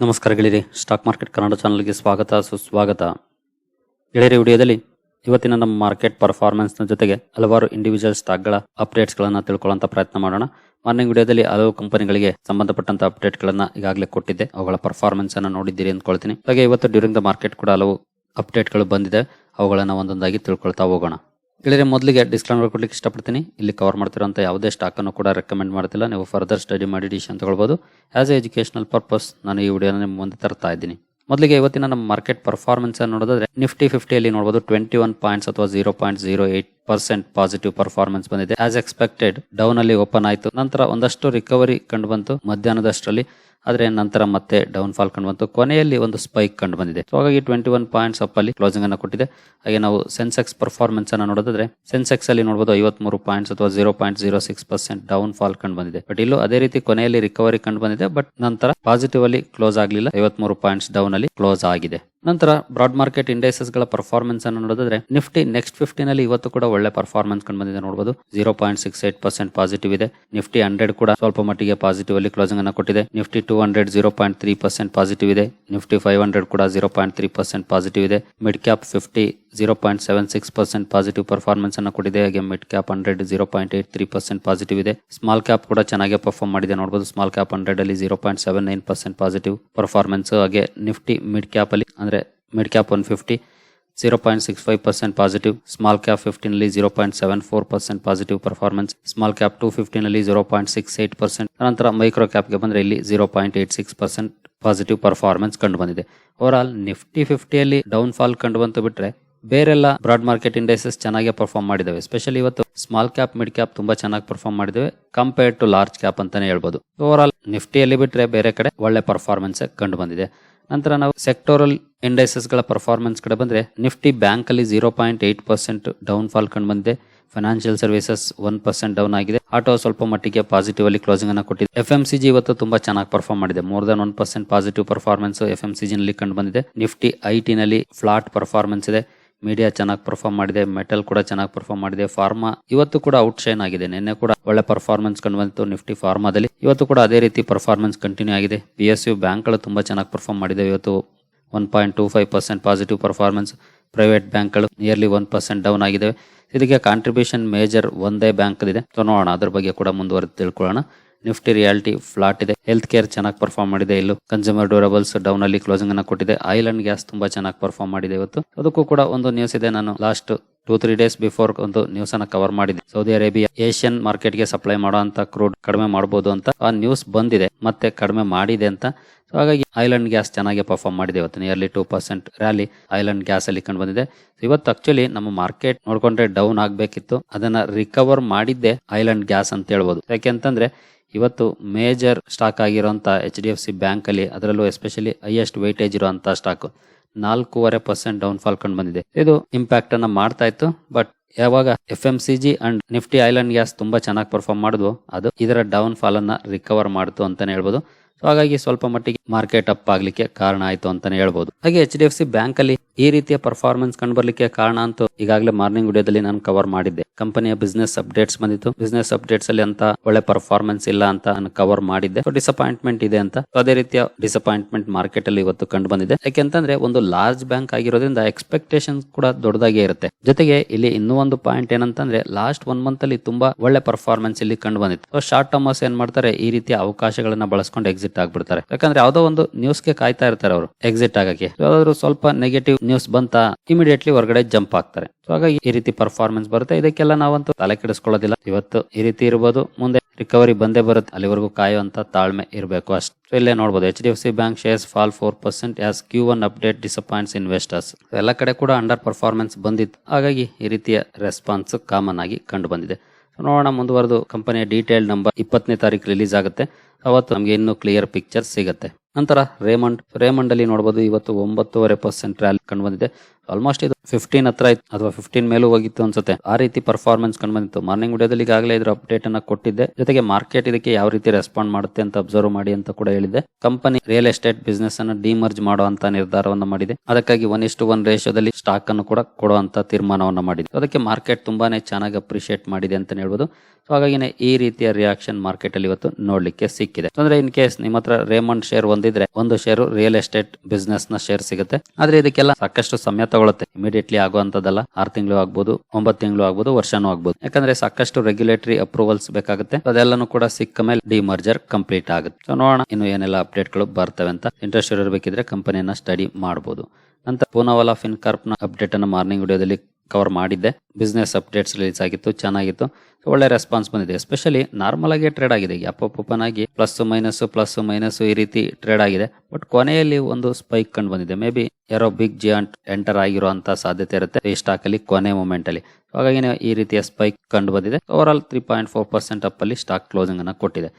ನಮಸ್ಕಾರ ಗೆಳೆಯರಿ stock market Kannada ಚಾನಲ್ಗೆ ಸ್ವಾಗತ, ಸುಸ್ವಾಗತ. ಗೆಳೆಯರಿ, ವಿಡಿಯೋದಲ್ಲಿ ಇವತ್ತಿನ ನಮ್ಮ ಮಾರ್ಕೆಟ್ ಪರ್ಫಾರ್ಮೆನ್ಸ್ನ ಜೊತೆಗೆ ಹಲವಾರು ಇಂಡಿವಿಜುವಲ್ ಸ್ಟಾಕ್ಗಳ ಅಪ್ಡೇಟ್ಸ್ಗಳನ್ನು ತಿಳ್ಕೊಳ್ಳೋಂಥ ಪ್ರಯತ್ನ ಮಾಡೋಣ. ಮಾರ್ನಿಂಗ್ ವಿಡಿಯೋದಲ್ಲಿ ಹಲವು ಕಂಪನಿಗಳಿಗೆ ಸಂಬಂಧಪಟ್ಟಂತ ಅಪ್ಡೇಟ್ಗಳನ್ನು ಈಗಾಗಲೇ ಕೊಟ್ಟಿದ್ದೆ. ಅವುಗಳ ಪರ್ಫಾರ್ಮೆನ್ಸನ್ನು ನೋಡಿದ್ದೀರಿ ಅಂದ್ಕೊಳ್ತೀನಿ. ಹಾಗೆ ಇವತ್ತು ಡ್ಯೂರಿಂಗ್ ದ ಮಾರ್ಕೆಟ್ ಕೂಡ ಹಲವು ಅಪ್ಡೇಟ್ಗಳು ಬಂದಿದೆ. ಅವುಗಳನ್ನು ಒಂದೊಂದಾಗಿ ತಿಳ್ಕೊಳ್ತಾ ಹೋಗೋಣ. ಗೆಳೆಯರೆ ಮೊದಲಿಗೆ ಡಿಸ್ಕ್ಲೈಮರ್ ಕೊಡ್ಲಿಕ್ಕೆ ಇಷ್ಟಪಡ್ತೀನಿ. ಇಲ್ಲಿ ಕವರ್ ಮಾಡ್ತಿರೋಂಥ ಯಾವುದೇ ಸ್ಟಾಕ್ ಅನ್ನು ಕೂಡ ರೆಕಮೆಂಡ್ ಮಾಡ್ತಿಲ್ಲ. ನೀವು ಫರ್ದರ್ ಸ್ಟಡಿ ಮಾಡಿ ಡಿಸಿಷನ್ ತಗೊಳ್ಬೋದು ಆ್ಯಸ್ ಎ ಎಜುಕೇಶನಲ್ ಪರ್ಪಸ್ ನಾನು ಈ ವಿಡಿಯೋನ ನಿಮ್ಮ ಮುಂದೆ ತರ್ತಾ ಇದ್ದೀನಿ. ಮೊದಲಿಗೆ ಇವತ್ತಿನ ನಮ್ಮ ಮಾರ್ಕೆಟ್ ಪರ್ಫಾರ್ಮೆನ್ಸ್ ನೋಡೋದಾದ್ರೆ ನಿಫ್ಟಿ ಫಿಫ್ಟಿಯಲ್ಲಿ ನೋಡಬಹುದು ಟ್ವೆಂಟಿ ಒನ್ ಪಾಯಿಂಟ್ಸ್ ಅಥವಾ zero point zero eight percent positive performance ಬಂದಿದೆ. ಆಸ್ ಎಕ್ಸ್ಪೆಕ್ಟೆಡ್ ಡೌನ್ ಅಲ್ಲಿ ಓಪನ್ ಆಯಿತು. ನಂತರ ಒಂದಷ್ಟು ರಿಕವರಿ ಕಂಡು ಬಂತು. ಮಧ್ಯಾಹ್ನದಷ್ಟರಲ್ಲಿ ಆದ್ರೆ ನಂತರ ಮತ್ತೆ ಡೌನ್ ಫಾಲ್ ಕಂಡು ಬಂತು. ಕೊನೆಯಲ್ಲಿ ಒಂದು ಸ್ಪೈಕ್ ಕಂಡು ಬಂದಿದೆ. ಸೊ ಹಾಗಾಗಿ ಟ್ವೆಂಟಿ ಒನ್ ಪಾಯಿಂಟ್ಸ್ ಅಪ್ ಅಲ್ಲಿ ಕ್ಲೋಸಿಂಗ್ ಅನ್ನು ಕೊಟ್ಟಿದೆ. ಹಾಗೆ ನಾವು ಸೆನ್ಸೆಕ್ಸ್ ಪರ್ಫಾರ್ಮೆನ್ಸ್ ಅನ್ನು ನೋಡೋದಾದ್ರೆ ಸೆನ್ಸೆಕ್ಸ್ ಅಲ್ಲಿ ನೋಡಬಹುದು ಐವತ್ಮೂರು ಪಾಯಿಂಟ್ಸ್ ಅಥವಾ zero point zero six percent down fall ಕಂಡು ಬಂದಿದೆ. ಬಟ್ ಇಲ್ಲೂ ಅದೇ ರೀತಿ ಕೊನೆಯಲ್ಲಿ ರಿಕವರಿ ಕಂಡು ಬಂದಿದೆ. ಬಟ್ ನಂತರ ಪಾಸಿಟಿವ್ ಅಲ್ಲಿ ಕ್ಲೋಸ್ ಆಗಲಿಲ್ಲ. ಐವತ್ಮೂರು ಪಾಯಿಂಟ್ಸ್ ಡೌನ್ ಅಲ್ಲಿ ಕ್ಲೋಸ್ ಆಗಿದೆ. ನಂತರ ಬ್ರಾಡ್ ಮಾರ್ಕೆಟ್ ಇಂಡೈಸಸ್ಗಳ ಪರ್ಫಾರ್ಮೆನ್ಸ್ ಅನ್ನು ನೋಡೋದಾದ್ರೆ, ನಿಫ್ಟಿ ನೆಕ್ಸ್ಟ್ ಫಿಫ್ಟಿನಲ್ಲಿ ಇವತ್ತು ಕೂಡ ಒಳ್ಳೆ ಪರ್ಫಾರ್ಮೆನ್ಸ್ ಕಂಡು ಬಂದಿದೆ ನೋಡಬಹುದು zero point six eight percent positive ಇದೆ. ನಿಫ್ಟಿ ಹಂಡ್ರೆಡ್ ಕೂಡ ಸ್ವಲ್ಪ ಮಟ್ಟಿಗೆ ಪಾಸಿಟಿವ್ ಅಲ್ಲಿ ಕ್ಲೋಸಿಂಗ್ ಅನ್ನು ಕೊಟ್ಟಿದೆ. Nifty two hundred zero point three percent positive ಇದೆ. ನಿಫ್ಟಿ ಫೈವ್ ಹಂಡ್ರೆಡ್ ಕೂಡ zero point three percent positive ಇದೆ. Mid cap fifty zero point seven six percent positive performance ಅನ್ನು ಕೊಟ್ಟಿದೆ. ಹಾಗೆ mid cap hundred zero point eight three percent positive ಇದೆ. Small cap ಕೂಡ ಚೆನ್ನಾಗಿ perform ಮಾಡಿದೆ ನೋಡಬಹುದು ಸ್ಮಾಲ್ ಕ್ಯಾಪ್ ಹಂಡ್ರೆಡ್ ಅಲ್ಲಿ zero point seven nine percent positive performance ಹಾಗೆ ನಿಫ್ಟಿ ಮಿಡ್ ಕ್ಯಾಪ್ ಅಲ್ಲಿ, ಅಂದ್ರೆ mid cap one fifty zero point six five percent positive small cap ಫಿಫ್ಟೀನಲ್ಲಿ zero point seven four percent positive performance small cap two ಫಿಫ್ಟೀನಲ್ಲಿ zero point six eight percent ನಂತರ micro ಕ್ಯಾಪ್ಗೆ ಬಂದರೆ ಇಲ್ಲಿ zero point eight six percent positive performance ಕಂಡು ಬಂದಿದೆ. Overall Nifty ಫಿಫ್ಟಿಯಲ್ಲಿ down fall ಕಂಡು ಬಂತು ಬಿಟ್ರೆ ಬೇರೆಲ್ಲ ಬ್ರಾಡ್ ಮಾರ್ಕೆಟ್ ಇಂಡೆಕ್ಸಸ್ ಚೆನ್ನಾಗಿ ಪರ್ಫಾರ್ಮ್ ಮಾಡಿದಾವೆ. ಸ್ಪೆಷಲಿ ಇವತ್ತು ಸ್ಮಾಲ್ ಕ್ಯಾಪ್ ಮಿಡ್ ಕ್ಯಾಪ್ ತುಂಬಾ ಚೆನ್ನಾಗಿ ಪರ್ಫಾರ್ಮ್ ಮಾಡಿದಾವೆ. ಕಂಪೇರ್ ಟು ಲಾರ್ಜ್ ಕ್ಯಾಪ್ ಅಂತಾನೆ ಹೇಳ್ಬೋದು. ಓವರ್ ಆಲ್ ನಿಫ್ಟಿಯಲ್ಲಿ ಬಿಟ್ರೆ ಬೇರೆ ಕಡೆ ಒಳ್ಳೆ ಪರ್ಫಾರ್ಮೆನ್ಸ್ ಕಂಡು ಬಂದಿದೆ. ನಂತರ ನಾವು ಸೆಕ್ಟೋರಲ್ ಇಂಡೆಕ್ಸಸ್ಗಳ ಪರ್ಫಾರ್ಮೆನ್ಸ್ ಕಡೆ ಬಂದ್ರೆ ನಿಫ್ಟಿ ಬ್ಯಾಂಕ್ ಅಲ್ಲಿ zero point eight percent down fall ಕಂಡು ಬಂದಿದೆ. Financial services one percent down ಆಗಿದೆ. ಆಟೋ ಸ್ವಲ್ಪ ಮಟ್ಟಿಗೆ ಪಾಸಿಟಿವ್ ಅಲ್ಲಿ ಕ್ಲೋಸಿಂಗ್ ಅನ್ನು ಕೊಟ್ಟಿದೆ. ಎಫ್ ಎಂ ಸಿ ಜಿ ಇವತ್ತು ತುಂಬಾ ಚೆನ್ನಾಗಿ ಪರ್ಫಾರ್ಮ್ ಮಾಡಿದೆ. More than one percent positive performance F M C G ನಲ್ಲಿ ಕಂಡು ಬಂದಿದೆ. ನಿಫ್ಟಿ ಐ ಟಿನಲ್ಲಿ ಫ್ಲಾಟ್ ಪರ್ಫಾರ್ಮೆನ್ಸ್ ಇದೆ. ಮೀಡಿಯಾ ಚೆನ್ನಾಗಿ ಪರ್ಫಾರ್ಮ್ ಮಾಡಿದೆ ಮೆಟಲ್ ಕೂಡ ಚೆನ್ನಾಗಿ ಪರ್ಫಾರ್ಮ್ ಮಾಡಿದೆ ಫಾರ್ಮಾ ಇವತ್ತು ಕೂಡ ಔಟ್ ಶೈನ್ ಆಗಿದೆ. ನಿನ್ನೆ ಕೂಡ ಒಳ್ಳೆ ಪರ್ಫಾರ್ಮೆನ್ಸ್ ಕಂಡು ಬಂತು ನಿಫ್ಟಿ ಫಾರ್ಮಾದಲ್ಲಿ ಇವತ್ತು ಕೂಡ ಅದೇ ರೀತಿ ಪರ್ಫಾರ್ಮೆನ್ಸ್ ಕಂಟಿನ್ಯೂ ಆಗಿದೆ. ಪಿ ಎಸ್ ಯು ಬ್ಯಾಂಕ್ಗಳು ತುಂಬಾ ಚೆನ್ನಾಗಿ ಪರ್ಫಾರ್ಮ್ ಮಾಡಿದೆ ಇವತ್ತು. One point two five percent positive performance private ಬ್ಯಾಂಕ್ಗಳು ನಿಯರ್ಲಿ ಒನ್ ಪರ್ಸೆಂಟ್ ಡೌನ್ ಆಗಿದೆ ಇದಕ್ಕೆ ಕಾಂಟ್ರಿಬ್ಯೂಷನ್ ಮೇಜರ್ ಒಂದೇ ಬ್ಯಾಂಕ್ ಇದೆ ಸೊ ನೋಡೋಣ, ಅದ್ರ ಬಗ್ಗೆ ಕೂಡ ಮುಂದುವರೆದು ತಿಳ್ಕೊಳ್ಳೋಣ. ನಿಫ್ಟಿ ರಿಯಾಲಿಟಿ ಫ್ಲಾಟ್ ಇದೆ. ಹೆಲ್ತ್ ಕೇರ್ ಚೆನ್ನಾಗಿ ಪರ್ಫಾರ್ಮ್ ಮಾಡಿದೆ ಇಲ್ಲೂ. ಕನ್ಸ್ಯೂಮರ್ ಡ್ಯೂರಬಲ್ಸ್ ಡೌನ್ ಅಲ್ಲಿ ಕ್ಲೋಸಿಂಗ್ ಅನ್ನ ಕೊಟ್ಟಿದೆ. ಆಯಿಲ್ ಅಂಡ್ ಗ್ಯಾಸ್ ತುಂಬಾ ಚೆನ್ನಾಗಿ ಪರ್ಫಾರ್ಮ್ ಮಾಡಿದೆ ಇವತ್ತು. ಅದಕ್ಕೂ ಕೂಡ ಒಂದು ನ್ಯೂಸ್ ಇದೆ. ನಾನು last two three days before ಒಂದು ನ್ಯೂಸ್ ಅನ್ನ ಕವರ್ ಮಾಡಿದೆ ಸೌದಿ ಅರೇಬಿಯಾ ಏಷ್ಯನ್ ಮಾರ್ಕೆಟ್ಗೆ ಸಪ್ಲೈ ಮಾಡುವಂತ ಕ್ರೂಡ್ ಕಡಿಮೆ ಮಾಡಬಹುದು ಅಂತ ಆ ನ್ಯೂಸ್ ಬಂದಿದೆ. ಮತ್ತೆ ಕಡಿಮೆ ಮಾಡಿದೆ ಅಂತ. ಸೊ ಹಾಗಾಗಿ ಐಲ್ಯಾಂಡ್ ಗ್ಯಾಸ್ ಚೆನ್ನಾಗಿ ಪರ್ಫಾರ್ಮ್ ಮಾಡಿದೆ ಇವತ್ತು. Nearly two percent rally oil and gas ಅಲ್ಲಿ ಕಂಡು ಬಂದಿದೆ. ಇವತ್ತು ಆಕ್ಚುಲಿ ನಮ್ಮ ಮಾರ್ಕೆಟ್ ನೋಡ್ಕೊಂಡ್ರೆ ಡೌನ್ ಆಗಬೇಕಿತ್ತು. ಅದನ್ನ ರಿಕವರ್ ಮಾಡಿದ್ದೆ ಐಲ್ಯಾಂಡ್ ಗ್ಯಾಸ್ ಅಂತ ಹೇಳ್ಬೋದು. ಯಾಕೆಂತಂದ್ರೆ ಇವತ್ತು ಮೇಜರ್ ಸ್ಟಾಕ್ ಆಗಿರುವಂತ H D F C bank ಅಲ್ಲಿ ಅದರಲ್ಲೂ ಎಸ್ಪೆಷಲಿ ಹೈಯೆಸ್ಟ್ ವೈಟೇಜ್ ಇರುವಂಥ ಸ್ಟಾಕ್ ನಾಲ್ಕೂವರೆ ಪರ್ಸೆಂಟ್ ಡೌನ್ ಫಾಲ್ ಕಂಡು ಬಂದಿದೆ. ಇದು ಇಂಪ್ಯಾಕ್ಟ್ ಅನ್ನ ಮಾಡ್ತಾ ಇತ್ತು ಬಟ್ ಯಾವಾಗ F M C G and Nifty oil and gas ತುಂಬಾ ಚೆನ್ನಾಗಿ ಪರ್ಫಾರ್ಮ್ ಮಾಡಿದ್ವು ಅದು ಇದರ ಡೌನ್ ಫಾಲ್ ಅನ್ನ ರಿಕವರ್ ಮಾಡ್ತು ಅಂತಾನೆ ಹೇಳ್ಬೋದು. ಸೊ ಹಾಗಾಗಿ ಸ್ವಲ್ಪ ಮಟ್ಟಿಗೆ ಮಾರ್ಕೆಟ್ ಅಪ್ ಆಗ್ಲಿಕ್ಕೆ ಕಾರಣ ಆಯ್ತು ಅಂತಾನೆ ಹೇಳ್ಬಹುದು ಹಾಗೆ H D F C bank ಅಲ್ಲಿ ಈ ರೀತಿಯ ಪರ್ಫಾರ್ಮೆನ್ಸ್ ಕಂಡು ಬರ್ಲಿಕ್ಕೆ ಕಾರಣ ಅಂತೂ ಈಗಾಗಲೇ ಮಾರ್ನಿಂಗ್ ವಿಡಿಯೋದಲ್ಲಿ ನಾನು ಕವರ್ ಮಾಡಿದ್ದೆ. ಕಂಪನಿಯ ಬಿಸ್ನೆಸ್ ಅಪ್ಡೇಟ್ಸ್ ಬಂದಿತ್ತು. ಬಿಸ್ನೆಸ್ ಅಪ್ಡೇಟ್ಸ್ ಅಲ್ಲಿ ಅಂತ ಒಳ್ಳೆ ಪರ್ಫಾರ್ಮೆನ್ಸ್ ಇಲ್ಲ ಅಂತ ನಾನು ಕವರ್ ಮಾಡಿದ್ದೆ. ಸೊ ಡಿಸಪಾಯಿಂಟ್ಮೆಂಟ್ ಇದೆ ಅಂತ. ಅದೇ ರೀತಿಯ ಡಿಸಪಾಯಿಂಟ್ಮೆಂಟ್ ಮಾರ್ಕೆಟ್ ಅಲ್ಲಿ ಇವತ್ತು ಕಂಡು ಬಂದಿದೆ. ಯಾಕೆಂತಂದ್ರೆ ಒಂದು ಲಾರ್ಜ್ ಬ್ಯಾಂಕ್ ಆಗಿರೋದ್ರಿಂದ ಎಕ್ಸ್ಪೆಕ್ಟೇಷನ್ ಕೂಡ ದೊಡ್ಡದಾಗೇ ಇರುತ್ತೆ. ಜೊತೆಗೆ ಇಲ್ಲಿ ಇನ್ನೂ ಒಂದು ಪಾಯಿಂಟ್ ಏನಂತಂದ್ರೆ ಲಾಸ್ಟ್ ಒನ್ ಮಂತ್ ಅಲ್ಲಿ ತುಂಬಾ ಒಳ್ಳೆ ಪರ್ಫಾರ್ಮೆನ್ಸ್ ಇಲ್ಲಿ ಕಂಡು ಬಂದಿತ್ತು. ಸೊ ಶಾರ್ಟ್ ಟರ್ಮರ್ಸ್ ಏನ್ ಮಾಡ್ತಾರೆ ಈ ರೀತಿಯ ಅವಕಾಶಗಳನ್ನ ಬಳಸ್ಕೊಂಡು ಎಕ್ಸಿಟ್ ಆಗ್ಬಿಡ್ತಾರೆ. ಯಾಕಂದ್ರೆ ಯಾವ್ದೋ ಒಂದು ನ್ಯೂಸ್ಗೆ ಕಾಯ್ತಾ ಇರ್ತಾರೆ ಅವರು ಎಕ್ಸಿಟ್ ಆಗಕ್ಕೆ. ಯಾವ್ದಾದ್ರು ಸ್ವಲ್ಪ ನೆಗೆಟಿವ್ ನ್ಯೂಸ್ ಬಂತ ಇಮಿಡಿಯೇಟ್ಲಿ ಹೊರಗಡೆ ಜಂಪ್ ಆಗ್ತಾರೆ. ಸೊ ಹಾಗಾಗಿ ಈ ರೀತಿ ಪರ್ಫಾರ್ಮೆನ್ಸ್ ಬರುತ್ತೆ. ಇದಕ್ಕೆಲ್ಲ ನಾವಂತೂ ತಲೆ ಕೆಡಿಸ್ಕೊಳ್ಳೋದಿಲ್ಲ. ಇವತ್ತು ಈ ರೀತಿ ಇರ್ಬೋದು, ಮುಂದೆ ರಿಕವರಿ ಬಂದೇ ಬರುತ್ತೆ. ಅಲ್ಲಿವರೆಗೂ ಕಾಯುವಂತ ತಾಳ್ಮೆ ಇರಬೇಕು ಅಷ್ಟು. ಇಲ್ಲೇ ನೋಡಬಹುದು H D F C bank shares fall four percent as Q one update disappoints investors ಎಲ್ಲ ಕಡೆ ಕೂಡ ಅಂಡರ್ ಪರ್ಫಾರ್ಮೆನ್ಸ್ ಬಂದಿತ್ತು. ಹಾಗಾಗಿ ಈ ರೀತಿಯ ರೆಸ್ಪಾನ್ಸ್ ಕಾಮನ್ ಆಗಿ ಕಂಡು ಬಂದಿದೆ. ನೋಡೋಣ, ಮುಂದುವರೆದು ಕಂಪನಿಯ ಡೀಟೇಲ್ ನಂಬರ್ ಇಪ್ಪತ್ತನೇ ತಾರೀಕು ರಿಲೀಸ್ ಆಗುತ್ತೆ. ಅವತ್ತು ನಮಗೆ ಇನ್ನೂ ಕ್ಲಿಯರ್ ಪಿಕ್ಚರ್ ಸಿಗುತ್ತೆ. ನಂತರ ರೇಮಂಡ್ ರೇಮಂಡ್ ಅಲ್ಲಿ ನೋಡಬಹುದು ಇವತ್ತು ಒಂಬತ್ತುವರೆ ಪರ್ಸೆಂಟ್ ರ್ಯಾಲಿ ಕಂಡು ಬಂದಿದೆ. ಆಲ್ಮೋಸ್ಟ್ ಇದು ಫಿಫ್ಟೀನ್ ಹತ್ರ ಇತ್ತು ಅಥವಾ ಫಿಫ್ಟೀನ್ ಮೇಲೂ ಹೋಗಿತ್ತು ಅನ್ಸುತ್ತೆ. ಆ ರೀತಿ ಪರ್ಫಾರ್ಮೆನ್ಸ್ ಕಂಡು ಬಂದಿತ್ತು. ಮಾರ್ನಿಂಗ್ ವಿಡಿಯೋದಲ್ಲಿ ಈಗಾಗಲೇ ಇದ್ರ ಅಪ್ಡೇಟ್ ಅನ್ನ ಕೊಟ್ಟಿದ್ದೆ. ಜೊತೆಗೆ ಮಾರ್ಕೆಟ್ ಇದಕ್ಕೆ ಯಾವ ರೀತಿ ರೆಸ್ಪಾಂಡ್ ಮಾಡುತ್ತೆ ಅಂತ ಅಬ್ಸರ್ವ್ ಮಾಡಿ ಅಂತ ಕೂಡ ಹೇಳಿದೆ ಕಂಪನಿ ರಿಯಲ್ ಎಸ್ಟೇಟ್ ಬಿಸ್ನೆಸ್ ಅನ್ನು ಡಿಮರ್ಜ್ ಮಾಡುವಂತ ನಿರ್ಧಾರವನ್ನು ಮಾಡಿದೆ. ಅದಕ್ಕಾಗಿ ಒನ್ ಇಷ್ಟು ಒನ್ ರೇಷಿಯೋದಲ್ಲಿ ಸ್ಟಾಕ್ ಅನ್ನು ಕೂಡ ಕೊಡುವಂತ ತೀರ್ಮಾನವನ್ನು ಮಾಡಿದೆ. ಅದಕ್ಕೆ ಮಾರ್ಕೆಟ್ ತುಂಬಾನೇ ಚೆನ್ನಾಗಿ ಅಪ್ರಿಶಿಯೇಟ್ ಮಾಡಿದೆ ಅಂತ ಹೇಳ್ಬೋದು. ಸೊ ಹಾಗಾಗಿನೇ ಈ ರೀತಿಯ ರಿಯಾಕ್ಷನ್ ಮಾರ್ಕೆಟ್ ಅಲ್ಲಿ ಇವತ್ತು ನೋಡ್ಲಿಕ್ಕೆ ಸಿಕ್ಕಿದೆ. ಅಂದ್ರೆ ಇನ್ ಕೇಸ್ ನಿಮ್ಮ ಹತ್ರ ರೇಮಂಡ್ ಶೇರ್ ಒಂದಿದ್ರೆ, ಒಂದು ಶೇರ್ ರಿಯಲ್ ಎಸ್ಟೇಟ್ ಬಿಸ್ನೆಸ್ನ ಶೇರ್ ಸಿಗುತ್ತೆ. ಆದ್ರೆ ಇದಕ್ಕೆಲ್ಲ ಸಾಕಷ್ಟು ಸಮಯ ತಗೊಳುತ್ತೆ. ಇಮಿಡಿಯೇಟ್ಲಿ ಆಗುವಂತದಲ್ಲ ಆರು ತಿಂಗಳು ಆಗ್ಬೋದು, ಒಂಬತ್ತು ತಿಂಗಳು ಆಗ್ಬೋದು, ವರ್ಷನೂ ಆಗ್ಬೋದು. ಯಾಕಂದ್ರೆ ಸಾಕಷ್ಟು ರೆಗ್ಯುಲೇಟರಿ ಅಪ್ರೂವಲ್ಸ್ ಬೇಕಾಗುತ್ತೆ. ಅದೆಲ್ಲನೂ ಕೂಡ ಸಿಕ್ಕ ಮೇಲೆ ಡಿಮರ್ಜರ್ ಕಂಪ್ಲೀಟ್ ಆಗುತ್ತೆ. ಸೊ ನೋಡೋಣ ಇನ್ನು ಏನೆಲ್ಲ ಅಪ್ಡೇಟ್ಗಳು ಬರ್ತವೆ ಅಂತ. ಇಂಟ್ರೆಸ್ಟ್ ಇರಬೇಕಿದ್ರೆ ಕಂಪನಿಯನ್ನ ಸ್ಟಡಿ ಮಾಡಬಹುದು ನಂತರ ಪೂನಾವಾಲಾ ಫಿನ್ಕಾರ್ಪ್ನ ಅಪ್ಡೇಟ್ ಅನ್ನು ಮಾರ್ನಿಂಗ್ ವಿಡಿಯೋದಲ್ಲಿ ಕವರ್ ಮಾಡಿದ್ದೆ. ಬಿಸ್ನೆಸ್ ಅಪ್ಡೇಟ್ಸ್ ರಿಲೀಸ್ ಆಗಿತ್ತು, ಚೆನ್ನಾಗಿತ್ತು. ಒಳ್ಳೆ ರೆಸ್ಪಾನ್ಸ್ ಬಂದಿದೆ. ಎಸ್ಪೆಷಲಿ ನಾರ್ಮಲ್ ಆಗಿ ಟ್ರೇಡ್ ಆಗಿದೆ. ಅಪ್ ಓಪನ್ ಆಗಿ ಪ್ಲಸ್ ಮೈನಸ್ ಪ್ಲಸ್ ಮೈನಸ್ ಈ ರೀತಿ ಟ್ರೇಡ್ ಆಗಿದೆ. ಬಟ್ ಕೊನೆಯಲ್ಲಿ ಒಂದು ಸ್ಪೈಕ್ ಕಂಡು ಬಂದಿದೆ. ಮೇ ಬಿ ಯಾರೋ ಬಿಗ್ ಜಿಯಾಂಟ್ ಎಂಟರ್ ಆಗಿರುವಂತ ಸಾಧ್ಯತೆ ಇರುತ್ತೆ. ಈ ಸ್ಟಾಕ್ ಅಲ್ಲಿ, ಕೊನೆ ಮೂಮೆಂಟ್ ಅಲ್ಲಿ. ಹಾಗಾಗಿ ಈ ರೀತಿಯ ಸ್ಪೈಕ್ ಕಂಡು ಬಂದಿದೆ. Overall three point four percent up ಅಲ್ಲಿ ಸ್ಟಾಕ್ ಕ್ಲೋಸಿಂಗ್ ಅನ್ನ ಕೊಟ್ಟಿದೆ.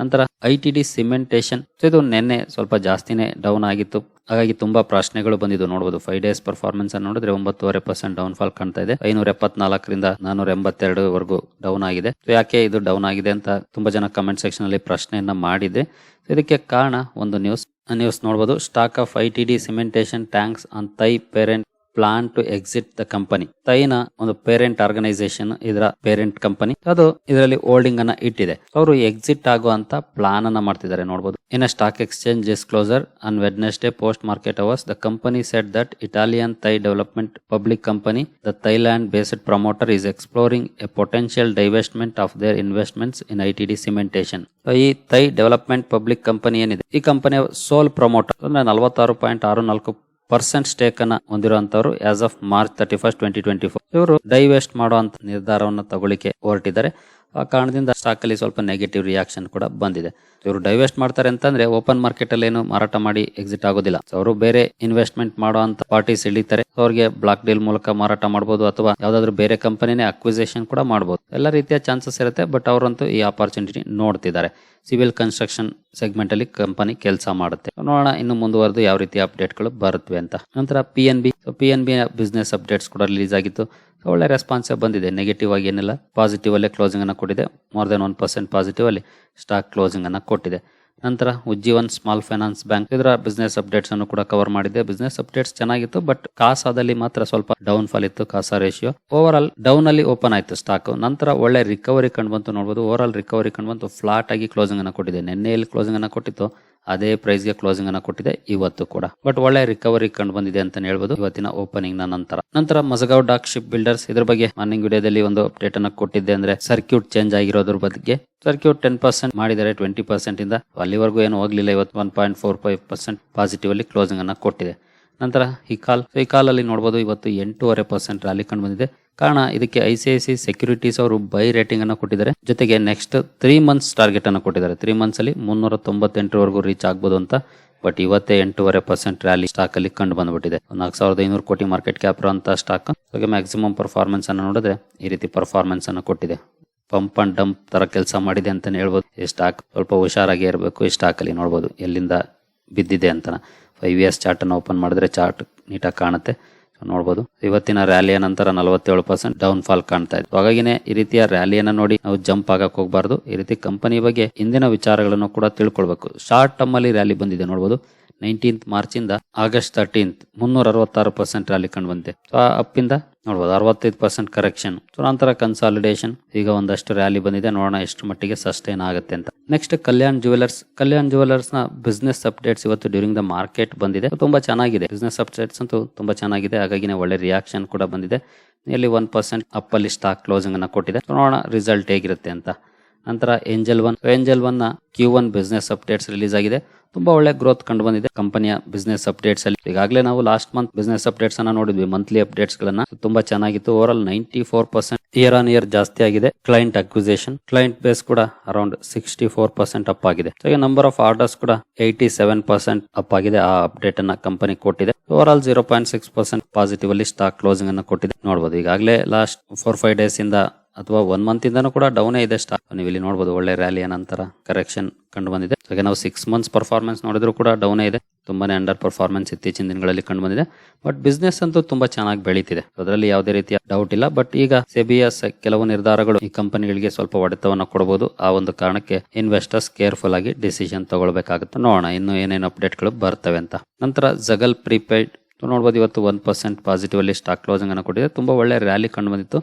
ನಂತರ ಐ ಟಿ ಡಿ ಸಿಮೆಂಟೇಷನ್. ಇದು ನಿನ್ನೆ ಸ್ವಲ್ಪ ಜಾಸ್ತಿನೇ ಡೌನ್ ಆಗಿತ್ತು. ಹಾಗಾಗಿ ತುಂಬಾ ಪ್ರಶ್ನೆಗಳು ಬಂದಿದ್ದು ನೋಡಬಹುದು ಫೈವ್ ಡೇಸ್ ಪರ್ಫಾರ್ಮೆನ್ಸ್ ಅನ್ನು ನೋಡಿದ್ರೆ ಒಂಬತ್ತುವರೆ ಪರ್ಸೆಂಟ್ ಡೌನ್ ಫಾಲ್ ಕಾಣ್ತಾ ಇದೆ. ಐನೂರ ಎಪ್ಪತ್ನಾಲ್ಕರಿಂದ ನಾನೂರ ಎಂಬತ್ತೆರಡು ವರೆಗೂ ಡೌನ್ ಆಗಿದೆ. ಯಾಕೆ ಇದು ಡೌನ್ ಆಗಿದೆ ಅಂತ ತುಂಬಾ ಜನ ಕಮೆಂಟ್ ಸೆಕ್ಷನ್ ಅಲ್ಲಿ ಪ್ರಶ್ನೆಯನ್ನ ಮಾಡಿದೆ ಇದಕ್ಕೆ ಕಾರಣ ಒಂದು ನ್ಯೂಸ್ ನ್ಯೂಸ್ ನೋಡಬಹುದು stock of I T D Cementation tanks on Thai parent plan to exit the company ತೈನ ಒಂದು ಪೇರೆಂಟ್ ಆರ್ಗನೈಸೇಷನ್ ಇದರ ಪೇರೆಂಟ್ ಕಂಪನಿ ಅದು ಇದರಲ್ಲಿ ಹೋಲ್ಡಿಂಗ್ ಅನ್ನ ಇಟ್ಟಿದೆ. ಅವರು ಎಕ್ಸಿಟ್ ಆಗುವಂತ ಪ್ಲಾನ್ ಅನ್ನ ಮಾಡ್ತಿದ್ದಾರೆ ನೋಡಬಹುದು in stock exchange disclosure on Wednesday post market hours the company set that Italian Thai development public company the Thailand based promoter is exploring a potential divestment of their investments in I cementation. So, ಈ ತೈ development public company ಏನಿದೆ? ಈ ಕಂಪನಿಯ ಸೋಲ್ promoter ಅಂದ್ರೆ ನಲವತ್ತಾರು point ಆರು ನಾಲ್ಕು percent stake ಅನ್ನ ಹೊಂದಿರುವಂತವರು as of March thirty first twenty twenty four ಇವರು ಡೈವೆಸ್ಟ್ ಮಾಡುವಂತ ನಿರ್ಧಾರವನ್ನು ತಗೊಳ್ಳಿಕ್ಕೆ ಹೊರಟಿದ್ದಾರೆ. ಆ ಕಾರಣದಿಂದ ಸ್ಟಾಕ್ ಅಲ್ಲಿ ಸ್ವಲ್ಪ ನೆಗೆಟಿವ್ ರಿಯಾಕ್ಷನ್ ಕೂಡ ಬಂದಿದೆ. ಇವರು ಡೈವೆಸ್ಟ್ ಮಾಡ್ತಾರೆ ಅಂತಂದ್ರೆ ಓಪನ್ ಮಾರ್ಕೆಟ್ ಅಲ್ಲಿ ಏನು ಮಾರಾಟ ಮಾಡಿ ಎಕ್ಸಿಟ್ ಆಗೋದಿಲ್ಲ. ಅವರು ಬೇರೆ ಇನ್ವೆಸ್ಟ್ಮೆಂಟ್ ಮಾಡುವಂತ ಪಾರ್ಟೀಸ್ ಹಿಡಿತಾರೆ ಅವ್ರಿಗೆ ಬ್ಲಾಕ್ ಡೀಲ್ ಮೂಲಕ ಮಾರಾಟ ಮಾಡಬಹುದು ಅಥವಾ ಯಾವ್ದಾದ್ರು ಬೇರೆ ಕಂಪನಿನೇ ಅಕ್ವಿಸೇಷನ್ ಕೂಡ ಮಾಡಬಹುದು ಎಲ್ಲ ರೀತಿಯ ಚಾನ್ಸಸ್ ಇರುತ್ತೆ ಬಟ್ ಅವರಂತೂ ಈ ಆಪರ್ಚುನಿಟಿ ನೋಡ್ತಿದ್ದಾರೆ. ಸಿವಿಲ್ ಕನ್ಸ್ಟ್ರಕ್ಷನ್ ಸೆಗ್ಮೆಂಟ್ ಅಲ್ಲಿ ಕಂಪನಿ ಕೆಲಸ ಮಾಡುತ್ತೆ. ನೋಡೋಣ ಇನ್ನು ಮುಂದುವರೆದು ಯಾವ ರೀತಿ ಅಪ್ಡೇಟ್ಗಳು ಬರುತ್ತವೆ ಅಂತ. ನಂತರ P N B P N B business updates ಕೂಡ ರಿಲೀಸ್ ಆಗಿತ್ತು. ಒಳ್ಳೆ ರೆಸ್ಪಾನ್ಸ್ ಬಂದಿದೆ. ನೆಗೆಟಿವ್ ಆಗಿ ಏನಿಲ್ಲ. ಪಾಸಿಟಿವ್ ಅಲ್ಲೇ ಕ್ಲೋಸಿಂಗ್ ಅನ್ನ ಕೊಟ್ಟಿದೆ. More than one percent positive ಅಲ್ಲಿ ಸ್ಟಾಕ್ ಕ್ಲೋಸಿಂಗ್ ಅನ್ನ ಕೊಟ್ಟಿದೆ. ನಂತರ ಉಜ್ಜೀವನ್ ಸ್ಮಾಲ್ ಫೈನಾನ್ಸ್ ಬ್ಯಾಂಕ್ ಇದರ ಬಿಸ್ನೆಸ್ ಅಪ್ಡೇಟ್ಸ್ ಅನ್ನು ಕೂಡ ಕವರ್ ಮಾಡಿದೆ. ಬಿಸ್ನೆಸ್ ಅಪ್ಡೇಟ್ಸ್ ಚೆನ್ನಾಗಿತ್ತು ಬಟ್ ಕಾಸಾದಲ್ಲಿ ಮಾತ್ರ ಸ್ವಲ್ಪ ಡೌನ್ ಫಾಲ್ ಇತ್ತು CASA ratio overall down ಅಲ್ಲಿ ಓಪನ್ ಆಯಿತು ಸ್ಟಾಕ್ ನಂತರ ಒಳ್ಳೆ ರಿಕವರಿ ಕಂಡು ಬಂತು ನೋಡಬಹುದು ಓವರ್ ಆಲ್ ರಿಕವರಿ ಕಂಡು ಬಂತು. ಫ್ಲಾಟ್ ಆಗಿ ಕ್ಲೋಸಿಂಗ್ ಅನ್ನು ಕೊಟ್ಟಿದೆ. ನಿನ್ನೆಯಲ್ಲಿ ಕ್ಲೋಸಿಂಗ್ ಅನ್ನು ಕೊಟ್ಟಿತ್ತು. ಅದೇ ಪ್ರೈಸ್ಗೆ ಕ್ಲೋಸಿಂಗ್ ಅನ್ನ ಕೊಟ್ಟಿದೆ. ಇವತ್ತು ಕೂಡ. ಬಟ್ ಒಳ್ಳೆ ರಿಕವರಿ ಕಂಡು ಬಂದಿದೆ ಅಂತ ಹೇಳ್ಬೋದು. ಇವತ್ತಿನ ಓಪನಿಂಗ್ನ ನಂತರ. ನಂತರ ಮಸಗಾವ್ ಡಾಕ್ ಶಿಪ್ ಬಿಲ್ಡರ್ಸ್ ಇದ್ರ ಬಗ್ಗೆ ಮಾರ್ನಿಂಗ್ ವಿಡಿಯೋದಲ್ಲಿ ಒಂದು ಅಪ್ಡೇಟ್ ಅನ್ನ ಕೊಟ್ಟಿದ್ದೆ ಅಂದ್ರೆ ಸರ್ಕ್ಯೂಟ್ ಚೇಂಜ್ ಆಗಿರೋದ್ರ ಬಗ್ಗೆ ಸರ್ಕ್ಯೂಟ್ ಟೆನ್ ಪರ್ಸೆಂಟ್ ಮಾಡಿದರೆ ಟ್ವೆಂಟಿ ಪರ್ಸೆಂಟ್ ಇಂದ ಅಲ್ಲಿವರೆಗೂ ಏನು ಹೋಗ್ಲಿಲ್ಲ. ಇವತ್ತು one point four five percent positive ಅಲ್ಲಿ ಕ್ಲೋಸಿಂಗ್ ಅನ್ನ ಕೊಟ್ಟಿದೆ. ನಂತರ ಈ ಕಾಲ್ ಈ ಕಾಲಲ್ಲಿ ನೋಡಬಹುದು ಇವತ್ತು ಎಂಟೂವರೆ ಪರ್ಸೆಂಟ್ ರ್ಯಾಲಿ ಕಂಡು ಬಂದಿದೆ. ಕಾರಣ ಇದಕ್ಕೆ I C I C securities ಅವರು ಬೈ ರೇಟಿಂಗ್ ಅನ್ನು ಕೊಟ್ಟಿದ್ದಾರೆ. ಜೊತೆಗೆ ನೆಕ್ಸ್ಟ್ ತ್ರೀ ಮಂತ್ಸ್ ಟಾರ್ಗೆಟ್ ಅನ್ನು ಕೊಟ್ಟಿದ್ದಾರೆ. ತ್ರೀ ಮಂತ್ಸ್ ಅಲ್ಲಿ ಮುನ್ನೂರ ತೊಂಬತ್ತೆಂಟರವರೆಗೂ ರೀಚ್ ಆಗ್ಬೋದು ಅಂತ ಬಟ್ ಇವತ್ತೇ ಎಂಟೂವರೆ ಪರ್ಸೆಂಟ್ ರ್ಯಾಲಿ ಸ್ಟಾಕ್ ಅಲ್ಲಿ ಕಂಡು ಬಂದ್ಬಿಟ್ಟಿದೆ. ನಾಲ್ಕು ಸಾವಿರದ ಐನೂರು ಕೋಟಿ ಮಾರ್ಕೆಟ್ ಕ್ಯಾಪ್ ಅಂತ ಸ್ಟಾಕ್ ಹಾಗೆ ಮ್ಯಾಕ್ಸಿಮಮ್ ಪರ್ಫಾರ್ಮೆನ್ಸ್ ಅನ್ನು ನೋಡಿದ್ರೆ ಈ ರೀತಿ ಪರ್ಫಾರ್ಮೆನ್ಸ್ ಅನ್ನು ಕೊಟ್ಟಿದೆ. ಪಂಪ್ ಅಂಡ್ ಡಂಪ್ ತರ ಕೆಲಸ ಮಾಡಿದೆ ಅಂತಾನೆ ಹೇಳ್ಬೋದು. ಈ ಸ್ಟಾಕ್ ಸ್ವಲ್ಪ ಹುಷಾರಾಗಿ ಇರಬೇಕು. ಈ ಸ್ಟಾಕ್ ಅಲ್ಲಿ ನೋಡ್ಬೋದು ಎಲ್ಲಿಂದ ಬಿದ್ದಿದೆ ಅಂತ ಫೈವ್ ಇಯರ್ಸ್ ಚಾರ್ಟ್ ಅನ್ನು ಓಪನ್ ಮಾಡಿದ್ರೆ ಚಾರ್ಟ್ ನೀಟಾಗಿ ಕಾಣುತ್ತೆ. So, ನೋಡ್ಬೋದು. ಇವತ್ತಿನ ರ್ಯಾಲಿಯ ನಂತರ ನಲವತ್ತೇಳು ಪರ್ಸೆಂಟ್ ಡೌನ್ ಫಾಲ್ ಕಾಣ್ತಾ ಇದೆ. ಹಾಗಾಗಿನೇ ಈ ರೀತಿಯ ರ್ಯಾಲಿಯನ್ನ ನೋಡಿ ನಾವು ಜಂಪ್ ಆಗಕ್ಕೆ ಹೋಗಬಾರ್ದು. ಈ ರೀತಿ ಕಂಪನಿ ಬಗ್ಗೆ ಹಿಂದಿನ ವಿಚಾರಗಳನ್ನು ಕೂಡ ತಿಳ್ಕೊಳ್ಬೇಕು. ಶಾರ್ಟ್ ಟರ್ಮ್ ಅಲ್ಲಿ ರ್ಯಾಲಿ ಬಂದಿದೆ ನೋಡಬಹುದು ನೈನ್ಟೀನ್ತ್ ಮಾರ್ಚ್ ಇಂದ ಆಗಸ್ಟ್ ತರ್ಟೀನ್ತ್ ಮುನ್ನೂರ ಅರವತ್ತಾರು ಪರ್ಸೆಂಟ್ ರ್ಯಾಲಿ ಕಂಡು ಬಂದಿದೆ ಸೊ ಅಪ್ಪಿಂದ ನೋಡ್ಬೋದು, ಅರವತ್ತೈದು ಪರ್ಸೆಂಟ್ ಕರೆಕ್ಷನ್ ನಂತರ ಕನ್ಸಾಲಿಡೇಷನ್ ಈಗ ಒಂದಷ್ಟು ರ್ಯಾಲಿ ಬಂದಿದೆ, ನೋಡೋಣ ಎಷ್ಟು ಮಟ್ಟಿಗೆ ಸಸ್ಟೈನ್ ಆಗುತ್ತೆ ಅಂತ. ನೆಕ್ಸ್ಟ್ ಕಲ್ಯಾಣ್ ಜುವೆಲರ್ಸ್ ಕಲ್ಯಾಣ್ ಜುವೆಲರ್ಸ್ನ ಬಿಸ್ನೆಸ್ ಅಪ್ಡೇಟ್ಸ್ ಇವತ್ತು ಡ್ಯೂರಿಂಗ್ ದ ಮಾರ್ಕೆಟ್ ಬಂದಿದೆ. ತುಂಬಾ ಚೆನ್ನಾಗಿದೆ. ಬಿಸ್ನೆಸ್ ಅಪ್ಡೇಟ್ಸ್ ಅಂತೂ ತುಂಬಾ ಚೆನ್ನಾಗಿದೆ. ಹಾಗಾಗಿ ಒಳ್ಳೆ ರಿಯಾಕ್ಷನ್ ಕೂಡ ಬಂದಿದೆ. ನಿಯರ್ಲಿ ಒನ್ ಪರ್ಸೆಂಟ್ ಅಪ್ ಅಲ್ಲಿ ಸ್ಟಾಕ್ ಕ್ಲೋಸಿಂಗ್ ಅನ್ನ ಕೊಟ್ಟಿದೆ. ನೋಡೋಣ ರಿಸಲ್ಟ್ ಹೇಗಿರುತ್ತೆ ಅಂತ. ನಂತರ Angel One Angel ಒನ್ನ Q one business updates release ಆಗಿದೆ. ತುಂಬಾ ಒಳ್ಳೆ ಗ್ರೋತ್ ಕಂಡು ಬಂದಿದೆ ಕಂಪನಿಯ ಬಿಸ್ನೆಸ್ ಅಪ್ಡೇಟ್ಸ್ ಅಲ್ಲಿ. ಈಗಾಗಲೇ ನಾವು ಲಾಸ್ಟ್ ಮಂತ್ ಬಿಸ್ನೆಸ್ ಅಪ್ಡೇಟ್ಸ್ ಅನ್ನ ನೋಡಿದ್ವಿ. ಮಂತ್ಲಿ ಅಪ್ಡೇಟ್ಸ್ ಗಳನ್ನ. ತುಂಬಾ ಚೆನ್ನಾಗಿತ್ತು. Overall ninety four percent year on year ಜಾಸ್ತಿ ಆಗಿದೆ. ಕ್ಲೈಂಟ್ ಅಕ್ವಿಸೇಷನ್ ಕ್ಲೈಂಟ್ ಬೇಸ್ ಕೂಡ around sixty four percent up ಆಗಿದೆ ನಂಬರ್ ಆಫ್ ಆರ್ಡರ್ಸ್ ಕೂಡ ಏಯ್ಟಿ ಸೆವೆನ್ ಪರ್ಸೆಂಟ್ ಅಪ್ ಆಗಿದೆ ಆ ಅಪ್ಡೇಟ್ ಅನ್ನ ಕಂಪನಿ ಕೊಟ್ಟಿದೆ. Overall zero point six percent positive ಅಲ್ಲಿ ಸ್ಟಾಕ್ ಕ್ಲೋಸಿಂಗ್ ಅನ್ನ ಕೊಟ್ಟಿದೆ. ನೋಡಬಹುದು ಈಗಾಗಲೇ ಲಾಸ್ಟ್ ಫೋರ್ ಫೈವ್ ಡೇಸ್ ಇಂದ ಅಥವಾ ಒನ್ ಮಂತ್ ಇಂದನೂ ಕೂಡ ಡೌನೇ ಇದೆ ಸ್ಟಾಕ್ ನೀವು ಇಲ್ಲಿ ನೋಡಬಹುದು ಒಳ್ಳೆ ರ್ಯಾಲಿಯ ನಂತರ ಕರೆಕ್ಷನ್ ಕಂಡು ಬಂದಿದೆ. ಹಾಗೆ ನಾವು ಸಿಕ್ಸ್ ಮಂತ್ಸ್ ಪರ್ಫಾರ್ಮೆನ್ಸ್ ನೋಡಿದ್ರು ಕೂಡ ಡೌನೇ ಇದೆ. ತುಂಬಾನೇ ಅಂಡರ್ ಪರ್ಫಾರ್ಮೆನ್ಸ್ ಇತ್ತೀಚಿನ ದಿನಗಳಲ್ಲಿ ಕಂಡು ಬಂದಿದೆ. ಬಟ್ ಬಿಸ್ನೆಸ್ ಅಂತೂ ತುಂಬಾ ಚೆನ್ನಾಗಿ ಬೆಳೀತಿದೆ. ಅದರಲ್ಲಿ ಯಾವುದೇ ರೀತಿಯ ಡೌಟ್ ಇಲ್ಲ. ಬಟ್ ಈಗ ಸೆಬಿಯ ಕೆಲವು ನಿರ್ಧಾರಗಳು ಈ ಕಂಪನಿಗಳಿಗೆ ಸ್ವಲ್ಪ ಹೊಡೆತವನ್ನು ಕೊಡಬಹುದು ಆ ಒಂದು ಕಾರಣಕ್ಕೆ ಇನ್ವೆಸ್ಟರ್ಸ್ ಕೇರ್ಫುಲ್ ಆಗಿ ಡಿಸಿಷನ್ ತಗೊಳ್ಬೇಕಾಗುತ್ತೆ. ನೋಡೋಣ ಇನ್ನು ಏನೇನು ಅಪ್ಡೇಟ್ಗಳು ಬರ್ತವೆ ಅಂತ. ನಂತರ ಜಗಲ್ ಪ್ರೀಪೇಯ್ಡ್ ನೋಡ್ಬೋದು ಇವತ್ತು ಒನ್ ಪರ್ಸೆಂಟ್ ಪಾಸಿಟಿವ್ ಅಲ್ಲಿ ಸ್ಟಾಕ್ ಕ್ಲೋಸಿಂಗ್ ಅನ್ನು ಕೊಟ್ಟಿದೆ. ತುಂಬಾ ಒಳ್ಳೆ ರ್ಯಾಲಿ ಕಂಡು ಬಂದಿತ್ತು.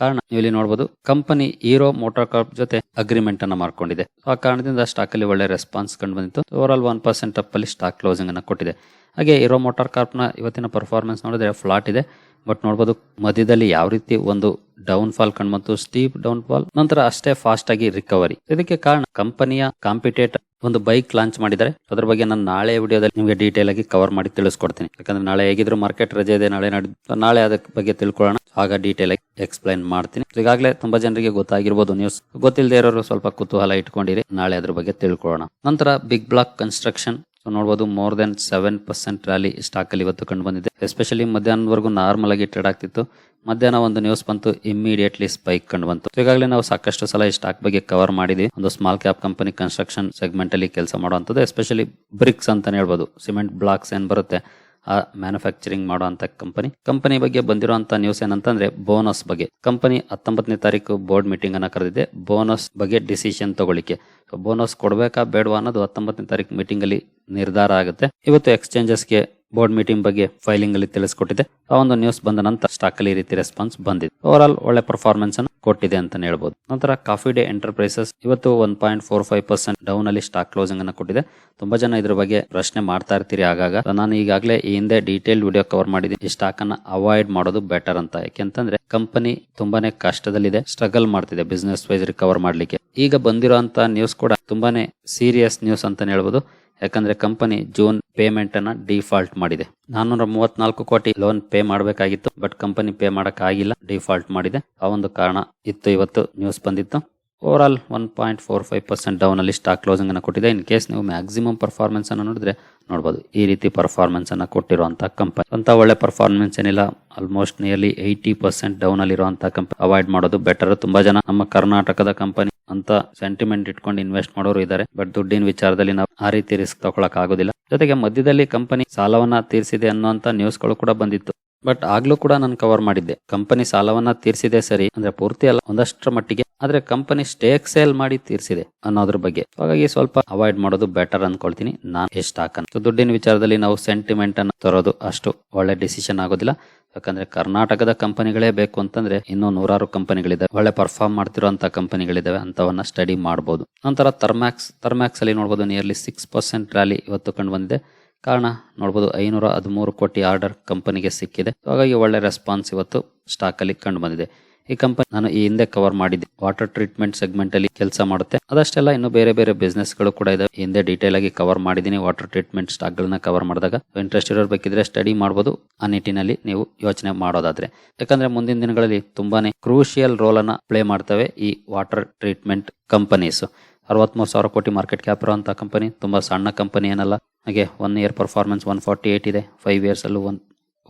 ಕಾರಣ ನೀವು ಇಲ್ಲಿ ನೋಡಬಹುದು ಕಂಪನಿ ಹೀರೋ ಮೋಟಾರ್ ಕಾರ್ಪ್ ಜೊತೆ ಅಗ್ರಿಮೆಂಟ್ ಅನ್ನ ಮಾಡ್ಕೊಂಡಿದೆ. ಆ ಕಾರಣದಿಂದ ಸ್ಟಾಕ್ ಅಲ್ಲಿ ಒಳ್ಳೆ ರೆಸ್ಪಾನ್ಸ್ ಕಂಡು ಬಂದಿತ್ತು. Overall one percent up ಅಲ್ಲಿ ಸ್ಟಾಕ್ ಕ್ಲೋಸಿಂಗ್ ಅನ್ನ ಕೊಟ್ಟಿದೆ. ಹಾಗೆ ಹೀರೋ ಮೋಟಾರ್ ಕಾರ್ಪ್ನ ಇವತ್ತಿನ ಪರ್ಫಾರ್ಮೆನ್ಸ್ ನೋಡಿದ್ರೆ ಫ್ಲಾಟ್ ಇದೆ. ಬಟ್ ನೋಡಬಹುದು ಮಧ್ಯದಲ್ಲಿ ಯಾವ ರೀತಿ ಒಂದು ಡೌನ್ ಫಾಲ್ ಕಂಡು ಬಂತು ಸ್ಟೀಪ್ ಡೌನ್ ಫಾಲ್ ನಂತರ ಅಷ್ಟೇ ಫಾಸ್ಟ್ ಆಗಿ ರಿಕವರಿ ಇದಕ್ಕೆ ಕಾರಣ ಕಂಪನಿಯ ಕಾಂಪಿಟೇಟರ್ ಒಂದು ಬೈಕ್ ಲಾಂಚ್ ಮಾಡಿದ್ದಾರೆ. ಅದ್ರ ಬಗ್ಗೆ ನಾನು ನಾಳೆ ವಿಡಿಯೋದಲ್ಲಿ ನಿಮಗೆ ಡೀಟೇಲ್ ಆಗಿ ಕವರ್ ಮಾಡಿ ತಿಳಿಸ್ಕೊಡ್ತೀನಿ. ಯಾಕಂದ್ರೆ ನಾಳೆ ಹೇಗಿದ್ರು ಮಾರ್ಕೆಟ್ ರಜೆ ಇದೆ, ನಾಳೆ ನಾಡಿದ್ದು ನಾಳೆ ಅದಕ್ಕೆ ಬಗ್ಗೆ ತಿಳ್ಕೊಳ್ಳೋಣ. ಆಗ ಡೀಟೇಲ್ ಆಗಿ ಎಕ್ಸ್ಪ್ಲೈನ್ ಮಾಡ್ತೀನಿ. ಈಗಾಗಲೇ ತುಂಬಾ ಜನರಿಗೆ ಗೊತ್ತಾಗಿರ್ಬೋದು ನ್ಯೂಸ್ ಗೊತ್ತಿಲ್ಲದೆ ಇರೋರು ಸ್ವಲ್ಪ ಕುತೂಹಲ ಇಟ್ಕೊಂಡಿರಿ. ನಾಳೆ ಅದ್ರ ಬಗ್ಗೆ ತಿಳ್ಕೊಳ್ಳೋಣ. ನಂತರ ಬಿಗ್ ಬ್ಲಾಕ್ ಕನ್ಸ್ಟ್ರಕ್ಷನ್ ನೋಡಬಹುದು more then seven percent rally stock ಅಲ್ಲಿ ಇವತ್ತು ಕಂಡು ಬಂದಿದೆ ಎಸ್ಪೆಷಲಿ ಮಧ್ಯಾಹ್ನದವರೆಗೂ ನಾರ್ಮಲ್ ಆಗಿ ಟ್ರೇಡ್ ಆಗ್ತಿತ್ತು. ಮಧ್ಯಾಹ್ನ ಒಂದು ನ್ಯೂಸ್ ಬಂತು ಇಮಿಡಿಯೇಟ್ಲಿ ಸ್ಪೈಕ್ ಕಂಡು ಬಂತು ಈಗಾಗಲೇ ನಾವು ಸಾಕಷ್ಟು ಸಲ ಈ ಸ್ಟಾಕ್ ಬಗ್ಗೆ ಕವರ್ ಮಾಡಿದ್ವಿ. ಒಂದು small cap company construction segment ಅಲ್ಲಿ ಕೆಲಸ ಮಾಡುವಂಥದ್ದು ಎಸ್ಪೆಷಲಿ ಬ್ರಿಕ್ಸ್ ಅಂತಾನೆ ಹೇಳ್ಬೋದು. ಸಿಮೆಂಟ್ ಬ್ಲಾಕ್ಸ್ ಏನ್ ಬರುತ್ತೆ, ಆ ಮ್ಯಾನುಫ್ಯಾಕ್ಚರಿಂಗ್ ಮಾಡುವಂತ ಕಂಪನಿ ಕಂಪನಿ ಬಗ್ಗೆ ಬಂದಿರುವಂತ ನ್ಯೂಸ್ ಏನಂತಂದ್ರೆ ಬೋನಸ್ ಬಗ್ಗೆ. ಕಂಪನಿ ಹತ್ತೊಂಬತ್ತನೇ ತಾರೀಕು ಬೋರ್ಡ್ ಮೀಟಿಂಗ್ ಅನ್ನ ಕರೆದಿದೆ. ಬೋನಸ್ ಬಗ್ಗೆ ಡಿಸಿಷನ್ ತಗೊಳ್ಳಿಕ್ಕೆ. ಬೋನಸ್ ಕೊಡಬೇಕಾ ಬೇಡವಾ ಅನ್ನೋದು ಹತ್ತೊಂಬತ್ತನೇ ತಾರೀಕು ಮೀಟಿಂಗ್ ಅಲ್ಲಿ ನಿರ್ಧಾರ ಆಗುತ್ತೆ. ಇವತ್ತು ಎಕ್ಸ್ಚೇಂಜಸ್ಗೆ ಬೋರ್ಡ್ ಮೀಟಿಂಗ್ ಬಗ್ಗೆ ಫೈಲಿಂಗ್ ಅಲ್ಲಿ ತಿಳಿಸ್ಕೊಟ್ಟಿದೆ. ಆ ಒಂದು ನ್ಯೂಸ್ ಬಂದ ನಂತರ ಸ್ಟಾಕ್ ಅಲ್ಲಿ ಈ ರೀತಿ ರೆಸ್ಪಾನ್ಸ್ ಬಂದಿದೆ. ಓವರ್ ಆಲ್ ಒಳ್ಳೆ ಪರ್ಫಾರ್ಮೆನ್ಸ್ ಅನ್ನು ಕೊಟ್ಟಿದೆ ಅಂತ ಹೇಳ್ಬೋದು. ನಂತರ ಕಾಫಿ ಡೇ ಎಂಟರ್ಪ್ರೈಸಸ್ ಇವತ್ತು one point four five percent down ಅಲ್ಲಿ ಸ್ಟಾಕ್ ಕ್ಲೋಸಿಂಗ್ ಅನ್ನು ಕೊಟ್ಟಿದೆ. ತುಂಬಾ ಜನ ಇದ್ರ ಬಗ್ಗೆ ಪ್ರಶ್ನೆ ಮಾಡ್ತಾ ಇರ್ತೀರಿ ಆಗಾಗ. ನಾನು ಈಗಾಗಲೇ ಈ ಹಿಂದೆ ಡೀಟೇಲ್ ವಿಡಿಯೋ ಕವರ್ ಮಾಡಿದ್ದೀನಿ. ಈ ಸ್ಟಾಕ್ ಅನ್ನ ಅವಾಯ್ಡ್ ಮಾಡೋದು ಬೆಟರ್ ಅಂತ. ಯಾಕೆಂತಂದ್ರೆ ಕಂಪನಿ ತುಂಬಾನೇ ಕಷ್ಟದಲ್ಲಿದೆ ಸ್ಟ್ರಗಲ್ ಮಾಡ್ತಿದೆ ಬಿಸ್ನೆಸ್ ವೈಸ್ ರಿಕವರ್ ಮಾಡ್ಲಿಕ್ಕೆ. ಈಗ ಬಂದಿರುವಂತ ನ್ಯೂಸ್ ಕೂಡ ತುಂಬಾನೇ ಸೀರಿಯಸ್ ನ್ಯೂಸ್ ಅಂತಾನೆ ಹೇಳ್ಬೋದು. ಯಾಕಂದ್ರೆ ಕಂಪನಿ ಜೂನ್ ಪೇಮೆಂಟ್ ಅನ್ನ ಡಿಫಾಲ್ಟ್ ಮಾಡಿದೆ. ನಾನ್ನೂರ ಮೂವತ್ನಾಲ್ಕು ಕೋಟಿ ಲೋನ್ ಪೇ ಮಾಡಬೇಕಾಗಿತ್ತು, ಬಟ್ ಕಂಪನಿ ಪೇ ಮಾಡಕ್ ಆಗಿಲ್ಲ, ಡಿಫಾಲ್ಟ್ ಮಾಡಿದೆ. ಆ ಒಂದು ಕಾರಣ ಇತ್ತು, ಇವತ್ತು ನ್ಯೂಸ್ ಬಂದಿತ್ತು. Overall one point four five percent down ಅಲ್ಲಿ ಸ್ಟಾಕ್ ಕ್ಲೋಸಿಂಗ್ ಅನ್ನು ಕೊಟ್ಟಿದೆ. ಇನ್ ಕೇಸ್ ನೀವು ಮ್ಯಾಕ್ಸಿಮಮ್ ಪರ್ಫಾರ್ಮೆನ್ಸ್ ಅನ್ನು ನೋಡಿದ್ರೆ ನೋಡಬಹುದು ಈ ರೀತಿ ಪರ್ಫಾರ್ಮೆನ್ಸ್ ಅನ್ನ ಕೊಟ್ಟಿರುವಂತಹ ಕಂಪನಿ ಅಂತ ಒಳ್ಳೆ ಪರ್ಫಾರ್ಮೆನ್ಸ್ ಏನಿಲ್ಲ. Almost nearly eighty percent down ಅಲ್ಲಿ ಇರುವಂತಹ ಕಂಪನಿ ಅವಾಯ್ಡ್ ಮಾಡೋದು ಬೆಟರ್ ತುಂಬಾ ಜನ ನಮ್ಮ ಕರ್ನಾಟಕದ ಕಂಪನಿ ಅಂತ ಸೆಂಟಿಮೆಂಟ್ ಇಟ್ಕೊಂಡು ಇನ್ವೆಸ್ಟ್ ಮಾಡೋರು ಇದ್ದಾರೆ ಬಟ್ ದುಡ್ಡಿನ ವಿಚಾರದಲ್ಲಿ ನಾವು ಆ ರೀತಿ ರಿಸ್ಕ್ ತಗೊಳಕ್ ಆಗೋದಿಲ್ಲ. ಜೊತೆಗೆ ಮಧ್ಯದಲ್ಲಿ ಕಂಪನಿ ಸಾಲವನ್ನ ತೀರಿಸಿದೆ ಅನ್ನುವಂತ ನ್ಯೂಸ್ಗಳು ಕೂಡ ಬಂದಿತ್ತು. ಬಟ್ ಆಗ್ಲೂ ಕೂಡ ನಾನು ಕವರ್ ಮಾಡಿದ್ದೆ. ಕಂಪನಿ ಸಾಲವನ್ನ ತೀರಿಸಿದೆ ಸರಿ, ಅಂದ್ರೆ ಪೂರ್ತಿ ಅಲ್ಲ, ಒಂದಷ್ಟರ ಮಟ್ಟಿಗೆ. ಆದ್ರೆ ಕಂಪನಿ ಸ್ಟೇಕ್ ಸೇಲ್ ಮಾಡಿ ತೀರಿಸಿದೆ ಅನ್ನೋದ್ರ ಬಗ್ಗೆ. ಹಾಗಾಗಿ ಸ್ವಲ್ಪ ಅವಾಯ್ಡ್ ಮಾಡೋದು ಬೆಟರ್ ಅನ್ಕೊಳ್ತೀನಿ. ನಾನು ಎಷ್ಟು ಅನ್ನು ದುಡ್ಡಿನ ವಿಚಾರದಲ್ಲಿ ನಾವು ಸೆಂಟಿಮೆಂಟ್ ಅನ್ನು ತರೋದು ಅಷ್ಟು ಒಳ್ಳೆ ಡಿಸಿಷನ್ ಆಗೋದಿಲ್ಲ. ಯಾಕಂದ್ರೆ ಕರ್ನಾಟಕದ ಕಂಪನಿಗಳೇ ಬೇಕು ಅಂತಂದ್ರೆ ಇನ್ನೂ ನೂರಾರು ಕಂಪನಿಗಳಿದಾವೆ ಒಳ್ಳೆ ಪರ್ಫಾರ್ಮ್ ಮಾಡ್ತಿರೋಂತ ಕಂಪನಿಗಳಿದಾವೆ ಅಂತವನ್ನ ಸ್ಟಡಿ ಮಾಡಬಹುದು ನಂತರ ಥರ್ಮ್ಯಾಕ್ಸ್ ಥರ್ಮ್ಯಾಕ್ಸ್ ಅಲ್ಲಿ ನೋಡಬಹುದು ನಿಯರ್ಲಿ ಸಿಕ್ಸ್ ಪರ್ಸೆಂಟ್ ರ್ಯಾಲಿ ಇವತ್ತು ಕಂಡು ಬಂದಿದೆ. ಕಾರಣ ನೋಡಬಹುದು ಐನೂರ ಹದಿಮೂರು ಕೋಟಿ ಆರ್ಡರ್ ಕಂಪನಿಗೆ ಸಿಕ್ಕಿದೆ. ಹಾಗಾಗಿ ಒಳ್ಳೆ ರೆಸ್ಪಾನ್ಸ್ ಇವತ್ತು ಸ್ಟಾಕ್ ಅಲ್ಲಿ ಕಂಡು ಬಂದಿದೆ. ಈ ಕಂಪನಿ ನಾನು ಈ ಹಿಂದೆ ಕವರ್ ಮಾಡಿದ್ದೆ. ವಾಟರ್ ಟ್ರೀಟ್ಮೆಂಟ್ ಸೆಗ್ಮೆಂಟ್ ಅಲ್ಲಿ ಕೆಲಸ ಮಾಡುತ್ತೆ. ಅದಷ್ಟೆಲ್ಲ ಇನ್ನು ಬೇರೆ ಬೇರೆ ಬಿಸ್ನೆಸ್ಗಳು ಕೂಡ ಇದೆ. ಹಿಂದೆ ಡೀಟೇಲ್ ಆಗಿ ಕವರ್ ಮಾಡಿದ್ದೀನಿ ವಾಟರ್ ಟ್ರೀಟ್ಮೆಂಟ್ ಸ್ಟಾಕ್ ಗಳನ್ನ ಕವರ್ ಮಾಡಿದಾಗ. ಇಂಟ್ರೆಸ್ಟ್ ಇರೋರು ಬೇಕಿದ್ರೆ ಸ್ಟಡಿ ಮಾಡಬಹುದು ಆ ನಿಟ್ಟಿನಲ್ಲಿ ನೀವು ಯೋಚನೆ ಮಾಡೋದಾದ್ರೆ. ಯಾಕಂದ್ರೆ ಮುಂದಿನ ದಿನಗಳಲ್ಲಿ ತುಂಬಾನೇ ಕ್ರೂಷಿಯಲ್ ರೋಲ್ ಅನ್ನ ಪ್ಲೇ ಮಾಡ್ತವೆ ಈ ವಾಟರ್ ಟ್ರೀಟ್ಮೆಂಟ್ ಕಂಪನೀಸ್ ಅರವತ್ಮೂರು ಸಾವಿರ ಕೋಟಿ ಮಾರ್ಕೆಟ್ ಕ್ಯಾಪ್ ಇರೋವಂಥ ಕಂಪನಿ ತುಂಬಾ ಸಣ್ಣ ಕಂಪನಿ ಏನಲ್ಲ. ಹಾಗೆ one year performance one forty eight ಇದೆ. ಫೈವ್ ಇಯರ್ಸ್ ಅಲ್ಲೂ one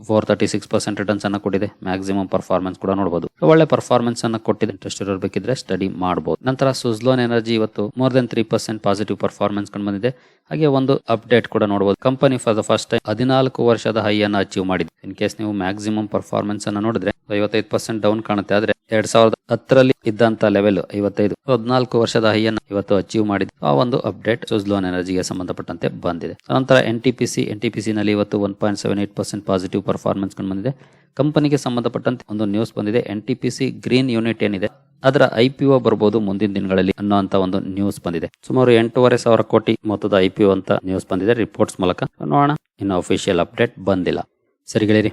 four thirty six percent returns ಅನ್ನ ಕೊಟ್ಟಿದೆ. ಮ್ಯಾಕ್ಸಿಮಮ್ ಪರ್ಫಾರ್ಮೆನ್ಸ್ ಕೂಡ ನೋಡಬಹುದು ಒಳ್ಳೆ ಪರ್ಫಾರ್ಮೆನ್ಸ್ ಅನ್ನ ಕೊಟ್ಟಿದೆ. ಇಂಟ್ರೆಸ್ಟ್ ಇರೋರು ಬೇಕಿದ್ರೆ ಸ್ಟಡಿ ಮಾಡಬಹುದು ನಂತರ ಸುಜ್ಲೋನ್ ಎನರ್ಜಿ ಇವತ್ತು more than three percent positive performance ಕಂಡು ಬಂದಿದೆ. ಹಾಗೆ ಒಂದು ಅಪ್ಡೇಟ್ ಕೂಡ ನೋಡಬಹುದು company for the first time ಹದಿನಾಲ್ಕು ವರ್ಷದ ಹೈ ಅನ್ನ ಅಚೀವ್ ಮಾಡಿದೆ. ಇನ್ ಕೇಸ್ ನೀವು ಮ್ಯಾಕ್ಸಿಮಮ್ ಪರ್ಫಾರ್ಮೆನ್ಸ್ ಅನ್ನ ನೋಡಿದ್ರೆ ಐವತ್ತೈದು ಪರ್ಸೆಂಟ್ ಡೌನ್ ಕಾಣುತ್ತೆ. ಆದ್ರೆ ಎರಡ್ ಸಾವಿರದ ಹತ್ತರಲ್ಲಿ ಇದ್ದಂತ ಲೆವೆಲ್ ಐವತ್ತೈದು, ಹದಿನಾಲ್ಕು ವರ್ಷದ ಹೈಯನ್ನು ಇವತ್ತು ಅಚೀವ್ ಮಾಡಿದೆ ಆ ಒಂದು ಅಪ್ಡೇಟ್ ಸುಜ್ಲೋನ್ ಎನರ್ಜಿಗೆ ಸಂಬಂಧಪಟ್ಟಂತೆ ಬಂದಿದೆ. ನಂತರ N T P C N T P C ನಲ್ಲಿ ಇವತ್ತು one point seven eight percent positive performance ಕಂಡು ಬಂದಿದೆ. ಕಂಪನಿಗೆ ಸಂಬಂಧಪಟ್ಟಂತೆ ಒಂದು ನ್ಯೂಸ್ ಬಂದಿದೆ. N T P C green unit ಏನಿದೆ, ಅದರ ಐ ಪಿ ಒ ಬರಬಹುದು ಮುಂದಿನ ದಿನಗಳಲ್ಲಿ ಅನ್ನುವಂತ ಒಂದು ನ್ಯೂಸ್ ಬಂದಿದೆ. ಸುಮಾರು ಎಂಟೂವರೆ ಸಾವಿರ ಕೋಟಿ ಮೊತ್ತದ ಐ ಪಿ ಒ ಅಂತ ನ್ಯೂಸ್ ಬಂದಿದೆ. ರಿಪೋರ್ಟ್ಸ್ ಮೂಲಕ ನೋಡೋಣ. ಇನ್ನು ಅಫಿಷಿಯಲ್ ಅಪ್ಡೇಟ್ ಬಂದಿಲ್ಲ. ಸರಿ ಗೆಳೆಯರಿ